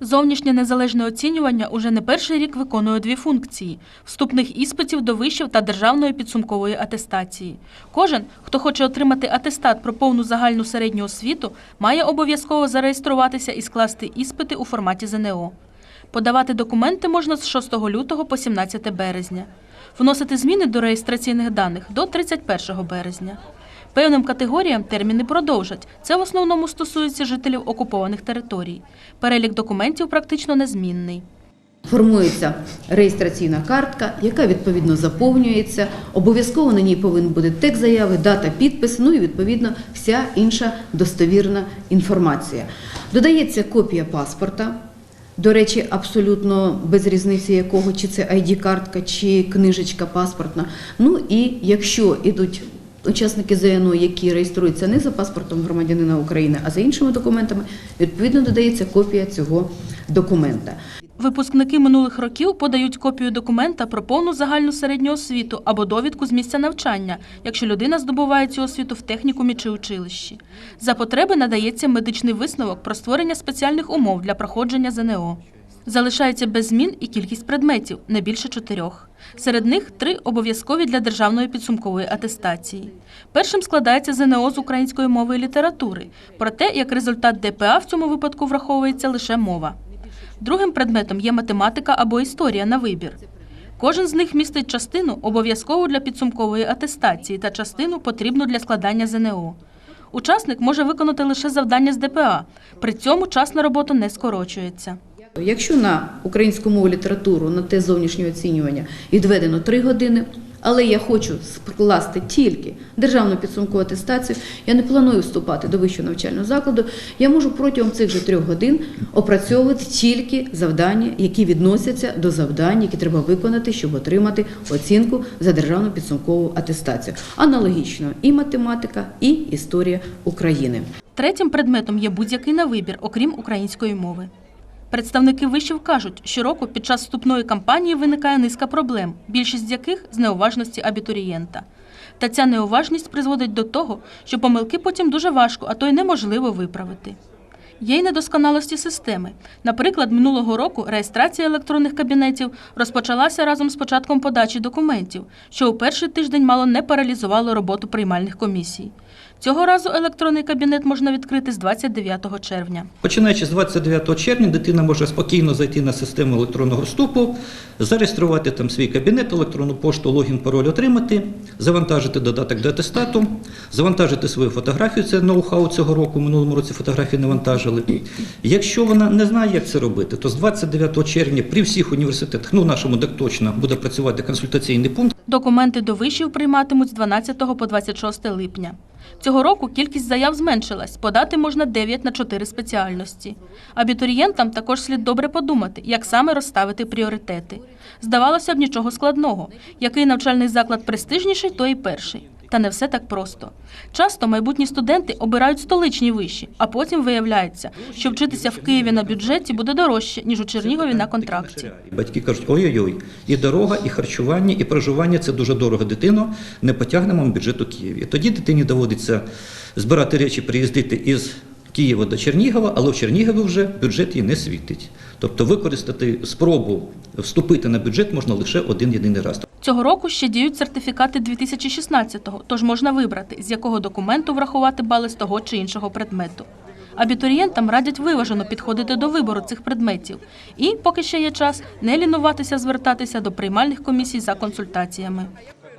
Зовнішнє незалежне оцінювання уже не перший рік виконує дві функції – вступних іспитів до вишів та державної підсумкової атестації. Кожен, хто хоче отримати атестат про повну загальну середню освіту, має обов'язково зареєструватися і скласти іспити у форматі ЗНО. Подавати документи можна з 6 лютого по 17 березня. Вносити зміни до реєстраційних даних до 31 березня. Певним категоріям терміни продовжать. Це в основному стосується жителів окупованих територій. Перелік документів практично незмінний. Формується реєстраційна картка, яка відповідно заповнюється. Обов'язково на ній повинен бути текст заяви, дата, підпис, ну і відповідно вся інша достовірна інформація. Додається копія паспорта. До речі, абсолютно без різниці якого, чи це ID-картка, чи книжечка паспортна. Ну і якщо йдуть учасники ЗНО, які реєструються не за паспортом громадянина України, а за іншими документами, відповідно додається копія цього документа. Випускники минулих років подають копію документа про повну загальну середню освіту або довідку з місця навчання, якщо людина здобуває цю освіту в технікумі чи училищі. За потреби надається медичний висновок про створення спеціальних умов для проходження ЗНО. Залишається без змін і кількість предметів не більше чотирьох. Серед них три обов'язкові для державної підсумкової атестації. Першим складається ЗНО з української мови і літератури. Проте, як результат ДПА в цьому випадку враховується лише мова. Другим предметом є математика або історія на вибір. Кожен з них містить частину обов'язкову для підсумкової атестації та частину потрібну для складання ЗНО. Учасник може виконати лише завдання з ДПА. При цьому час на роботу не скорочується. Якщо на українську мову літературу на те зовнішнє оцінювання відведено 3 години, але я хочу скласти тільки державну підсумкову атестацію, я не планую вступати до вищого навчального закладу, я можу протягом цих же трьох годин опрацьовувати тільки завдання, які відносяться до завдань, які треба виконати, щоб отримати оцінку за державну підсумкову атестацію. Аналогічно і математика, і історія України. Третім предметом є будь-який на вибір, окрім української мови. Представники вишів кажуть, щороку під час вступної кампанії виникає низка проблем, більшість з яких з неуважності абітурієнта. Та ця неуважність призводить до того, що помилки потім дуже важко, а то й неможливо виправити. Є й недосконалості системи. Наприклад, минулого року реєстрація електронних кабінетів розпочалася разом з початком подачі документів, що у перший тиждень мало не паралізувало роботу приймальних комісій. Цього разу електронний кабінет можна відкрити з 29 червня. Починаючи з 29 червня, дитина може спокійно зайти на систему електронного вступу, зареєструвати там свій кабінет, електронну пошту, логін, пароль отримати, завантажити додаток до атестату, завантажити свою фотографію. Це ноу-хау цього року. Минулому році фотографії не вантажили. Якщо вона не знає, як це робити, то з 29 червня при всіх університетах, ну нашому так точно, буде працювати консультаційний пункт. Документи до вишів прийматимуть з 12 по 26 липня. Цього року кількість заяв зменшилась. Подати можна 9 на 4 спеціальності. Абітурієнтам також слід добре подумати, як саме розставити пріоритети. Здавалося б, нічого складного. Який навчальний заклад престижніший, той і перший. Та не все так просто. Часто майбутні студенти обирають столичні виші, а потім виявляється, що вчитися в Києві на бюджеті буде дорожче, ніж у Чернігові на контракті. Батьки кажуть, ой-ой-ой, і дорога, і харчування, і проживання це дуже дорого дитино, не потягнемо бюджет у Києві. Тоді дитині доводиться збирати речі, приїздити із Києва до Чернігова, але в Чернігові вже бюджет їй не світить. Тобто використати спробу вступити на бюджет можна лише один єдиний раз. Цього року ще діють сертифікати 2016-го, тож можна вибрати, з якого документу врахувати бали з того чи іншого предмету. Абітурієнтам радять виважено підходити до вибору цих предметів і, поки ще є час, не лінуватися звертатися до приймальних комісій за консультаціями.